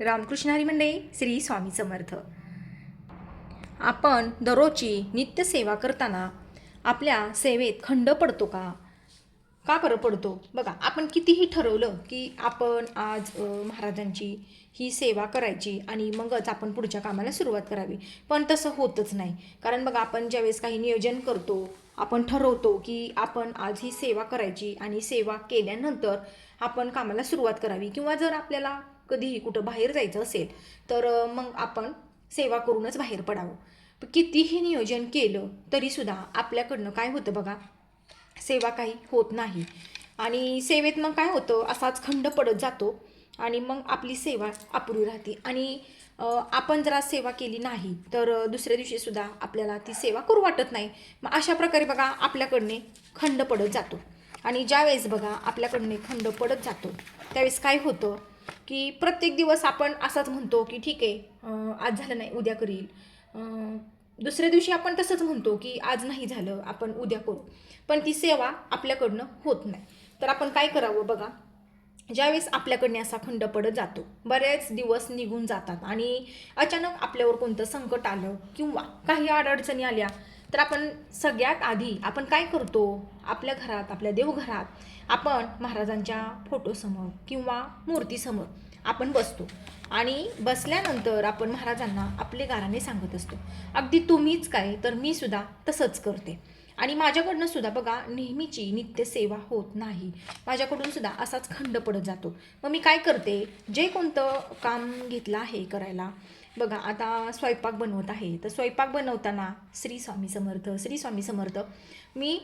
रामकृष्ण हरी श्री स्वामी समर्थ. आपण दररोजची नित्य सेवा करताना आपल्या सेवेत खंड पडतो का? का बरं पडतो? बघा आपण कितीही ठरवलं की आपण आज महाराजांची ही सेवा करायची आणि मगच आपण पुढच्या कामाला सुरुवात करावी. पण तसं होतच नाही. कारण बघा आपण ज्यावेळेस काही नियोजन करतो आपण ठरवतो की आपण आज ही सेवा करायची आणि सेवा केल्यानंतर आपण कामाला सुरुवात करावी. किंवा जर आपल्याला कधीही कुठं बाहेर जायचं असेल तर मग आपण सेवा करूनच बाहेर पडावं. कितीही नियोजन केलं तरीसुद्धा आपल्याकडनं काय होतं बघा सेवा काही होत नाही. आणि सेवेत मग काय होतं असाच खंड पडत जातो आणि मग आपली सेवा अपुरी राहते. आणि आपण जरा सेवा केली नाही तर दुसऱ्या दिवशीसुद्धा आपल्याला ती सेवा करू वाटत नाही. मग अशा प्रकारे बघा आपल्याकडने खंड पडत जातो. आणि ज्यावेळेस बघा आपल्याकडने खंड पडत जातो त्यावेळेस काय होतं की प्रत्येक दिवस आपण असाच म्हणतो की ठीक आहे आज झालं नाही उद्या करील. दुसऱ्या दिवशी आपण तसंच म्हणतो की आज नाही झालं आपण उद्या करू. पण ती सेवा आपल्याकडनं होत नाही. तर आपण काय करावं बघा? ज्यावेळेस आपल्याकडने असा खंड पडत जातो बरेच दिवस निघून जातात आणि अचानक आपल्यावर कोणतं संकट आलं किंवा काही अडचणी आल्या तर आपण सगळ्यात आधी आपण काय करतो? आपल्या घरात आपल्या देवघरात आपण महाराजांच्या फोटोसमोर किंवा मूर्तीसमोर आपण बसतो. आणि बसल्यानंतर आपण महाराजांना आपले गाराने सांगत असतो. अगदी तुम्हीच काय तर मी सुद्धा तसंच करते. आणि माझ्याकडनं सुद्धा बघा नेहमीची नित्य सेवा होत नाही. माझ्याकडून सुद्धा असाच खंड पडत जातो. मग मी काय करते? जे कोणतं काम घेतलं आहे करायला बघा आता स्वयंपाक बनवत आहे. तर स्वयंपाक बनवताना श्री स्वामी समर्थ श्री स्वामी समर्थ मी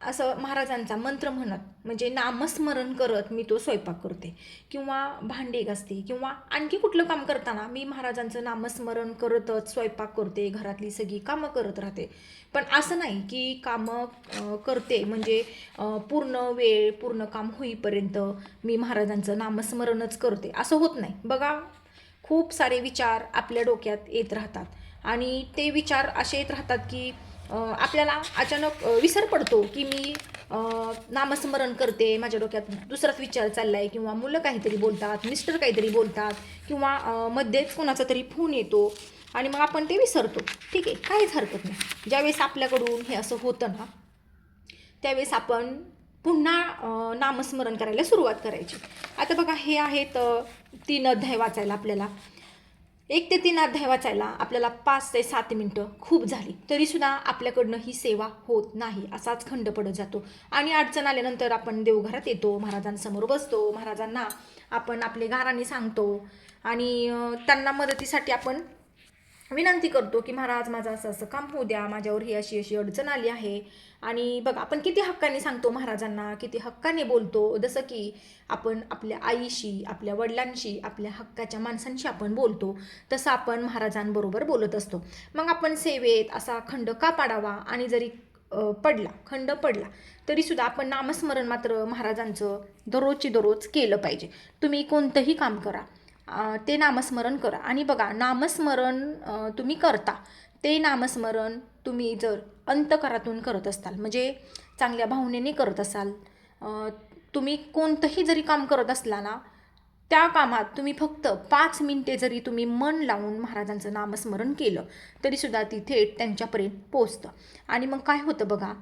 असं महाराजांचा मंत्र म्हणत म्हणजे नामस्मरण करत मी तो स्वयंपाक करते. किंवा भांडे घासते किंवा आणखी कुठलं काम करताना मी महाराजांचं नामस्मरण करतच स्वयंपाक करते घरातली सगळी कामं करत राहते. पण असं नाही की कामं करते म्हणजे पूर्ण वेळ पूर्ण काम होईपर्यंत मी महाराजांचं नामस्मरणच करते. असं होत नाही. बघा खूप सारे विचार आपल्या डोक्यात येत राहतात. आणि ते विचार असे येत राहतात की आपल्याला अचानक विसर पडतो की मी नामस्मरण करते माझ्या डोक्यात दुसराच विचार चाललाय किंवा मुलं काहीतरी बोलतात मिस्टर काहीतरी बोलतात किंवा मध्येच कोणाचा तरी फोन येतो आणि मग आपण ते विसरतो. ठीक आहे काहीच हरकत नाही. ज्यावेळेस आपल्याकडून हे असं होतं ना त्यावेळेस आपण पुन्हा नामस्मरण करायला सुरुवात करायची. आता बघा हे आहेत तीन अध्याय वाचायला आपल्याला. एक ते तीन अध्याय वाचायला आपल्याला पाच ते सात मिनटं खूप झाली. तरीसुद्धा आपल्याकडनं ही सेवा होत नाही असाच खंड पडत जातो. आणि अडचण आल्यानंतर आपण देवघरात येतो महाराजांसमोर बसतो महाराजांना आपण आपले गाराने सांगतो. आणि त्यांना मदतीसाठी आपण विनंती करतो की महाराज माझं असं असं काम होऊ द्या माझ्यावर ही अशी अशी अडचण आली आहे. आणि बघा आपण किती हक्काने सांगतो महाराजांना किती हक्काने बोलतो जसं की आपण आपल्या आईशी आपल्या वडिलांशी आपल्या हक्काच्या माणसांशी आपण बोलतो तसं आपण महाराजांबरोबर बोलत असतो. मग आपण सेवेत असा खंड का पाडावा? आणि जरी पडला खंड पडला तरीसुद्धा आपण नामस्मरण मात्र महाराजांचं दररोजची दररोज केलं पाहिजे. तुम्ही कोणतंही काम करा. ते नामस्मरण करा. आणि बघा नामस्मरण तुम्ही करता. ते नामस्मरण तुम्ही जर अंतकरातून करत असाल म्हणजे चांगल्या भावनेने करत असाल तुम्ही कोणतंही जरी काम करत असला ना त्या कामात तुम्ही फक्त पाच मिनिटे जरी तुम्ही मन लावून महाराजांचं नामस्मरण केलं तरीसुद्धा ती थेट त्यांच्यापर्यंत पोचतं आणि मग काय होतं बघा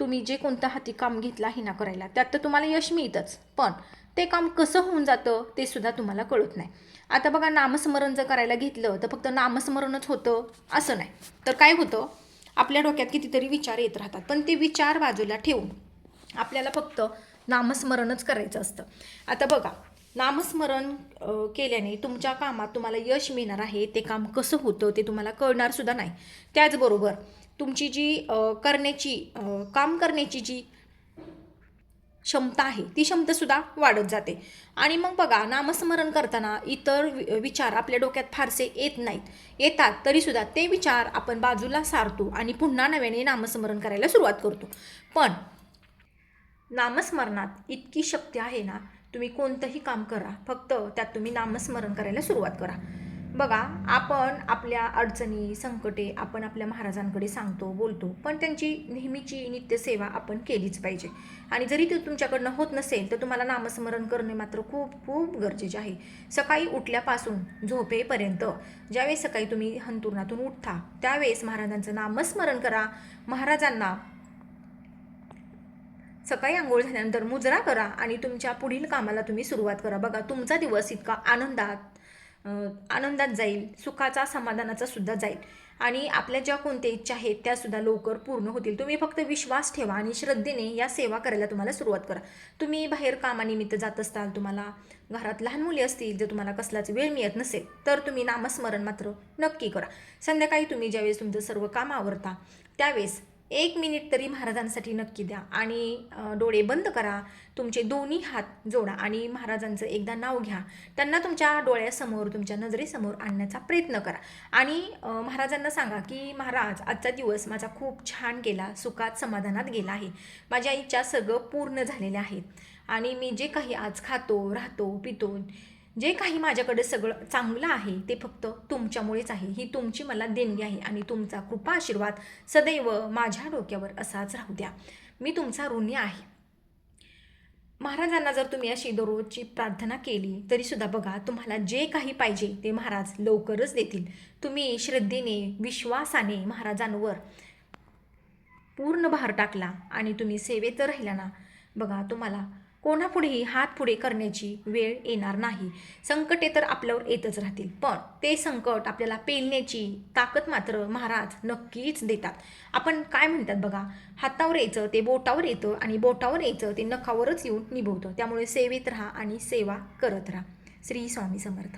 तुम्ही जे कोणतं हाती काम घेतलं आहे ना करायला त्यात तर तुम्हाला यश मिळतंच. पण ते काम कसं होऊन जातं ते सुद्धा तुम्हाला कळत नाही. आता बघा नामस्मरण जर करायला घेतलं तर फक्त नामस्मरणच होतं असं नाही. तर काय होतं? आपल्या डोक्यात कितीतरी विचार येत राहतात पण ते विचार बाजूला ठेवून आपल्याला फक्त नामस्मरणच करायचं असतं. आता बघा नामस्मरण केल्याने तुमच्या कामात तुम्हाला यश मिळणार आहे ते काम कसं होतं ते तुम्हाला कळणारसुद्धा नाही. त्याचबरोबर तुमची जी करण्याची काम करण्याची जी क्षमता आहे. ती क्षमतासुद्धा वाढत जाते. आणि मग बघा नामस्मरण करताना इतर वि- विचार आपल्या डोक्यात फारसे येत नाहीत. येतात तरीसुद्धा ते विचार आपण बाजूला सारतो आणि पुन्हा नव्याने नामस्मरण करायला सुरुवात करतो. पण नामस्मरणात इतकी शक्ती आहे ना तुम्ही कोणतंही काम करा फक्त त्यात तुम्ही नामस्मरण करायला सुरुवात करा. बघा आपण आपल्या अडचणी संकटे आपण आपल्या महाराजांकडे सांगतो बोलतो पण त्यांची नेहमीची नित्यसेवा आपण केलीच पाहिजे. आणि जरी ते तुमच्याकडनं होत नसेल तर तुम्हाला नामस्मरण करणे मात्र खूप खूप गरजेचे आहे. सकाळी उठल्यापासून झोपेपर्यंत ज्यावेळेस सकाळी तुम्ही हंतुरणातून उठता त्यावेळेस महाराजांचं नामस्मरण करा. महाराजांना सकाळी आंघोळ झाल्यानंतर मुजरा करा आणि तुमच्या पुढील कामाला तुम्ही सुरुवात करा. बघा तुमचा दिवस इतका आनंदात आनंदात जाईल सुखाचा समाधानाचा सुद्धा जाईल. आणि आपल्या ज्या कोणत्या इच्छा आहेत त्यासुद्धा लवकर पूर्ण होतील. तुम्ही फक्त विश्वास ठेवा आणि श्रद्धेने या सेवा करायला तुम्हाला सुरुवात करा. तुम्ही बाहेर कामानिमित्त जात असताल तुम्हाला घरात लहान मुली असतील जर तुम्हाला कसलाच वेळ मिळत नसेल तर तुम्ही नामस्मरण मात्र नक्की करा. संध्याकाळी तुम्ही ज्यावेळेस तुमचं सर्व काम आवरता त्यावेळेस एक मिनिट तरी महाराजांसाठी नक्की द्या आणि डोळे बंद करा. तुमचे दोन्ही हात जोडा आणि महाराजांचं एकदा नाव घ्या. त्यांना तुमच्या डोळ्यासमोर तुमच्या नजरेसमोर आणण्याचा प्रयत्न करा. आणि महाराजांना सांगा की महाराज आजचा दिवस माझा खूप छान गेला सुखात समाधानात गेला आहे. माझ्या इच्छा सगळं पूर्ण झालेल्या आहेत. आणि मी जे काही आज खातो राहतो पितो जे काही माझ्याकडे सगळं चांगलं आहे ते फक्त तुमच्यामुळेच आहे. ही तुमची मला देणगी आहे आणि तुमचा कृपा आशीर्वाद सदैव माझ्या डोक्यावर असाच राहू द्या. मी तुमचा ऋणी आहे. महाराजांना जर तुम्ही अशी दररोजची प्रार्थना केली तरीसुद्धा बघा तुम्हाला जे काही पाहिजे ते महाराज लवकरच देतील. तुम्ही श्रद्धेने विश्वासाने महाराजांवर पूर्ण भार टाकला आणि तुम्ही सेवेत राहिला ना बघा तुम्हाला कोणापुढेही हात पुढे करण्याची वेळ येणार नाही. संकटे तर आपल्यावर येतच राहतील पण ते संकट आपल्याला पेलण्याची ताकद मात्र महाराज नक्कीच देतात. आपण काय म्हणतात बघा? हातावर यायचं ते बोटावर येतं आणि बोटावर यायचं ते नखावरच येऊन निभवतं. त्यामुळे सेवेत राहा आणि सेवा करत राहा. श्री स्वामी समर्थ.